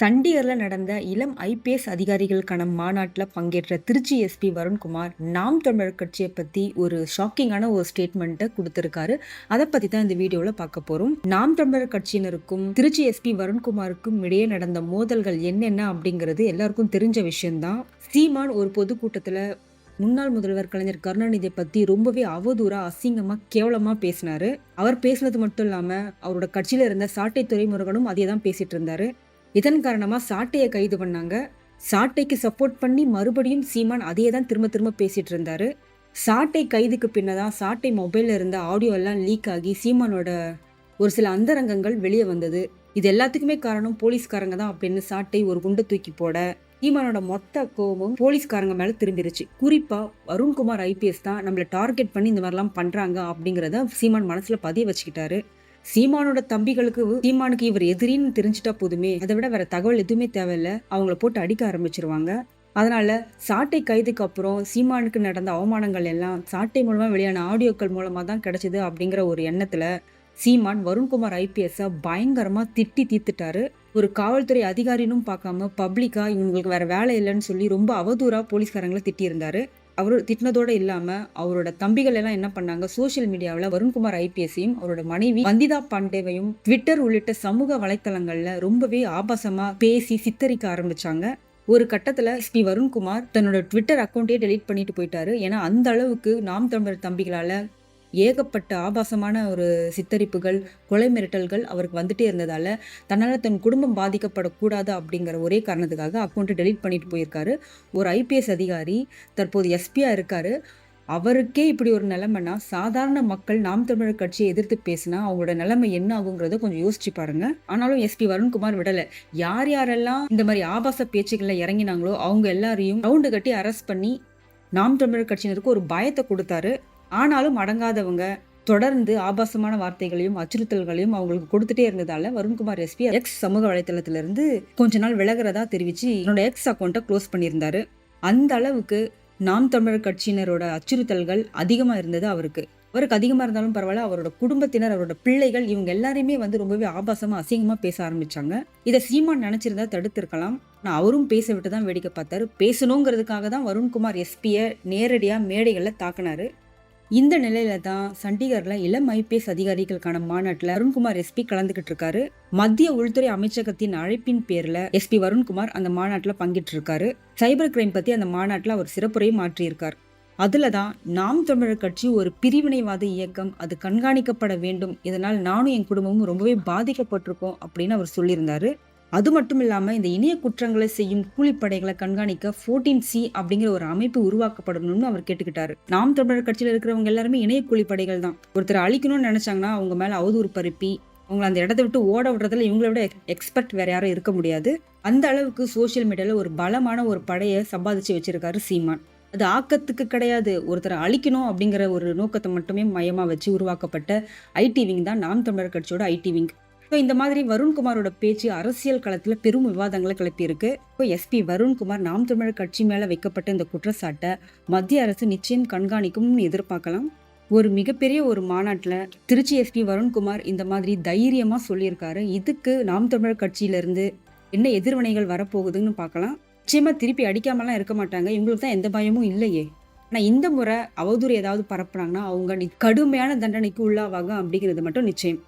சண்டிகரில் நடந்த இளம் ஐபிஎஸ் அதிகாரிகளுக்கான மாநாட்டில் பங்கேற்ற திருச்சி எஸ்பி வருண்குமார் நாம் தமிழர் கட்சியை பற்றி ஒரு ஷாக்கிங்கான ஒரு ஸ்டேட்மெண்ட்டை கொடுத்துருக்காரு. அதை பற்றி தான் இந்த வீடியோவில் பார்க்க போகிறோம் நாம் தமிழர் கட்சியினருக்கும் திருச்சி எஸ்பி வருண்குமாருக்கும் இடையே நடந்த மோதல்கள் என்னென்ன அப்படிங்கிறது எல்லாருக்கும் தெரிஞ்ச விஷயம்தான். சீமான் ஒரு பொதுக்கூட்டத்தில் முன்னாள் முதல்வர் கலைஞர் கருணாநிதியை பற்றி ரொம்பவே அவதூறாக அசிங்கமாக கேவலமாக பேசினாரு. அவர் பேசினது மட்டும் இல்லாமல் அவரோட கட்சியில் இருந்த சாட்டை துறைமுருகனும் அதே தான் பேசிகிட்டு இருந்தார். இதன் காரணமாக சாட்டையை கைது பண்ணாங்க. சாட்டைக்கு சப்போர்ட் பண்ணி மறுபடியும் சீமான் அதையே தான் திரும்ப திரும்ப பேசிகிட்டு இருந்தார். சாட்டை கைதுக்கு பின்னதான் சாட்டை மொபைலில் இருந்த ஆடியோ எல்லாம் லீக் ஆகி சீமானோட ஒரு சில அந்தரங்கங்கள் வெளியே வந்தது. இது எல்லாத்துக்குமே காரணம் போலீஸ்காரங்க தான் அப்படின்னு சாட்டை ஒரு குண்டை தூக்கி போட சீமானோட மொத்த கோபமும் போலீஸ்காரங்க மேலே திரும்பிருச்சு. குறிப்பாக வருண்குமார் ஐபிஎஸ் தான் நம்மளை டார்கெட் பண்ணி இந்த மாதிரிலாம் பண்ணுறாங்க அப்படிங்கிறத சீமான் மனசில் பதிய வச்சுக்கிட்டாரு. சீமானோட தம்பிகளுக்கு சீமானுக்கு இவர் எதிரின்னு தெரிஞ்சிட்டா போதுமே. அதை விட வேற தகவல் எதுவுமே தேவையில்ல. அவங்கள போட்டு அடிக்க ஆரம்பிச்சிருவாங்க. அதனால சாட்டை கைதுக்கு அப்புறம் சீமானுக்கு நடந்த அவமானங்கள் எல்லாம் சாட்டை மூலமா வெளியான ஆடியோக்கள் மூலமா தான் கிடைச்சது அப்படிங்கிற ஒரு எண்ணத்துல சீமான் வருண்குமார் ஐபிஎஸ் பயங்கரமா திட்டி தீர்த்துட்டாரு. ஒரு காவல்துறை அதிகாரினும் பார்க்காம பப்ளிக்கா இவங்களுக்கு வேற வேலை இல்லைன்னு சொல்லி ரொம்ப அவதூறா போலீஸ்காரங்களை திட்டியிருந்தாரு. அவர் திட்டினதோடு இல்லாமல் அவரோட தம்பிகள் எல்லாம் என்ன பண்ணாங்க? சோசியல் மீடியாவில் வருண்குமார் ஐபிஎஸையும் அவரோட மனைவி வந்திதா பாண்டேவையும் ட்விட்டர் உள்ளிட்ட சமூக வலைத்தளங்களில் ரொம்பவே ஆபாசமாக பேசி சித்தரிக்க ஆரம்பிச்சாங்க. ஒரு கட்டத்தில் எஸ்பி வருண்குமார் தன்னோட ட்விட்டர் அக்கௌண்ட்டே டெலீட் பண்ணிட்டு போயிட்டாரு. ஏன்னா அந்த அளவுக்கு நாம் தமிழர் தம்பிகளால் ஏகப்பட்ட ஆபாசமான ஒரு சித்தரிப்புகள் கொலை மிரட்டல்கள் அவருக்கு வந்துட்டே இருந்ததால் தன்னால் தன் குடும்பம் பாதிக்கப்படக்கூடாது அப்படிங்கிற ஒரே காரணத்துக்காக அக்கௌண்ட்டை டெலீட் பண்ணிட்டு போயிருக்காரு. ஒரு ஐபிஎஸ் அதிகாரி தற்போது எஸ்பியாக இருக்காரு. அவருக்கே இப்படி ஒரு நிலைமைனா சாதாரண மக்கள் நாம் தமிழர் கட்சியை எதிர்த்து பேசினா அவங்களோட நிலைமை என்ன ஆகுங்கிறத கொஞ்சம் யோசிச்சு பாருங்க. ஆனாலும் எஸ்பி வருண்குமார் விடலை. யார் யாரெல்லாம் இந்த மாதிரி ஆபாச பேச்சுகளில் இறங்கினாங்களோ அவங்க எல்லாரையும் ரவுண்டு கட்டி அரெஸ்ட் பண்ணி நாம் தமிழர் கட்சியினருக்கு ஒரு பயத்தை கொடுத்தாரு. ஆனாலும் அடங்காதவங்க தொடர்ந்து ஆபாசமான வார்த்தைகளையும் அச்சுறுத்தல்களையும் அவங்களுக்கு கொடுத்துட்டே இருந்ததால வருண்குமார் எஸ்பி எக்ஸ் சமூக வலைத்தளத்திலிருந்து கொஞ்ச நாள் விலகிறதா தெரிவிச்சு என்னோட எக்ஸ் அக்கௌண்ட்டை க்ளோஸ் பண்ணியிருந்தாரு. அந்த அளவுக்கு நாம் தமிழர் கட்சியினரோட அச்சுறுத்தல்கள் அதிகமா இருந்தது அவருக்கு. அவருக்கு அதிகமா இருந்தாலும் பரவாயில்ல அவரோட குடும்பத்தினர் அவரோட பிள்ளைகள் இவங்க எல்லாரையுமே வந்து ரொம்பவே ஆபாசமா அசிங்கமா பேச ஆரம்பிச்சாங்க. இதை சீமான் நினைச்சிருந்தா தடுத்திருக்கலாம். நான் அவரும் பேச விட்டு தான் வேடிக்கை பார்த்தாரு. பேசணுங்கிறதுக்காக தான் வருண்குமார் எஸ்பியை நேரடியாக மேடைகளில் தாக்குனாரு. இந்த நிலையில தான் சண்டிகர்ல இளம் ஐபிஎஸ் அதிகாரிகளுக்கான மாநாட்டில் அருண்குமார் எஸ்பி கலந்துகிட்டு இருக்காரு. மத்திய உள்துறை அமைச்சகத்தின் அழைப்பின் பேர்ல எஸ்பி வருண்குமார் அந்த மாநாட்டில் பங்கிட்டு இருக்காரு சைபர் கிரைம் பத்தி அந்த மாநாட்டில் அவர் சிறப்புரையும் மாற்றியிருக்கார். அதுல தான் நாம் தமிழர் கட்சி ஒரு பிரிவினைவாத இயக்கம் அது கண்காணிக்கப்பட வேண்டும் இதனால் நானும் என் குடும்பமும் ரொம்பவே பாதிக்கப்பட்டிருக்கோம் அப்படின்னு அவர் சொல்லியிருந்தாரு. அது மட்டும் இல்லாமல் இந்த இணைய குற்றங்களை செய்யும் கூலிப்படைகளை கண்காணிக்க ஃபோர்டீன் சி அப்படிங்கிற ஒரு அமைப்பு உருவாக்கப்படணும்னு அவர் கேட்டுக்கிட்டாரு. நாம் தமிழர் கட்சியில் இருக்கிறவங்க எல்லாருமே இணைய கூலிப்படைகள் தான். ஒருத்தர் அழிக்கணும்னு நினைச்சாங்கன்னா அவங்க மேலே அவதூறு பருப்பி அவங்கள அந்த இடத்த விட்டு ஓட விடுறதுல இவங்கள விட எக்ஸ்பர்ட் வேற யாரும் இருக்க முடியாது. அந்த அளவுக்கு சோசியல் மீடியாவில் ஒரு பலமான ஒரு படையை சம்பாதிச்சு வச்சிருக்காரு சீமான். அது ஆக்கத்துக்கு கிடையாது. ஒருத்தரை அழிக்கணும் அப்படிங்கிற ஒரு நோக்கத்தை மட்டுமே மையமாக வச்சு உருவாக்கப்பட்ட ஐடி விங் தான் நாம் தமிழர் கட்சியோட ஐடி விங் ஸோ இந்த மாதிரி வருண்குமாரோட பேச்சு அரசியல் களத்தில் பெரும் விவாதங்களை கிளப்பியிருக்கு. இப்போ எஸ்பி வருண்குமார் நாம் தமிழர் கட்சி மேலே வைக்கப்பட்ட இந்த குற்றச்சாட்டை மத்திய அரசு நிச்சயம் கண்காணிக்கும்னு எதிர்பார்க்கலாம். ஒரு மிகப்பெரிய ஒரு மாநாட்டில் திருச்சி எஸ்பி வருண்குமார் இந்த மாதிரி தைரியமாக சொல்லியிருக்காரு. இதுக்கு நாம் தமிழர் கட்சியிலேருந்து என்ன எதிர்வினைகள் வரப்போகுதுன்னு பார்க்கலாம். நிச்சயமாக திருப்பி அடிக்காமலாம் இருக்க மாட்டாங்க. இவங்களுக்கு தான் எந்த பயமும் இல்லையே. ஆனால் இந்த முறை அவதூறு ஏதாவது பரப்புனாங்கன்னா அவங்க கடுமையான தண்டனைக்கு உள்ளாவாங்க அப்படிங்கிறது மட்டும் நிச்சயம்.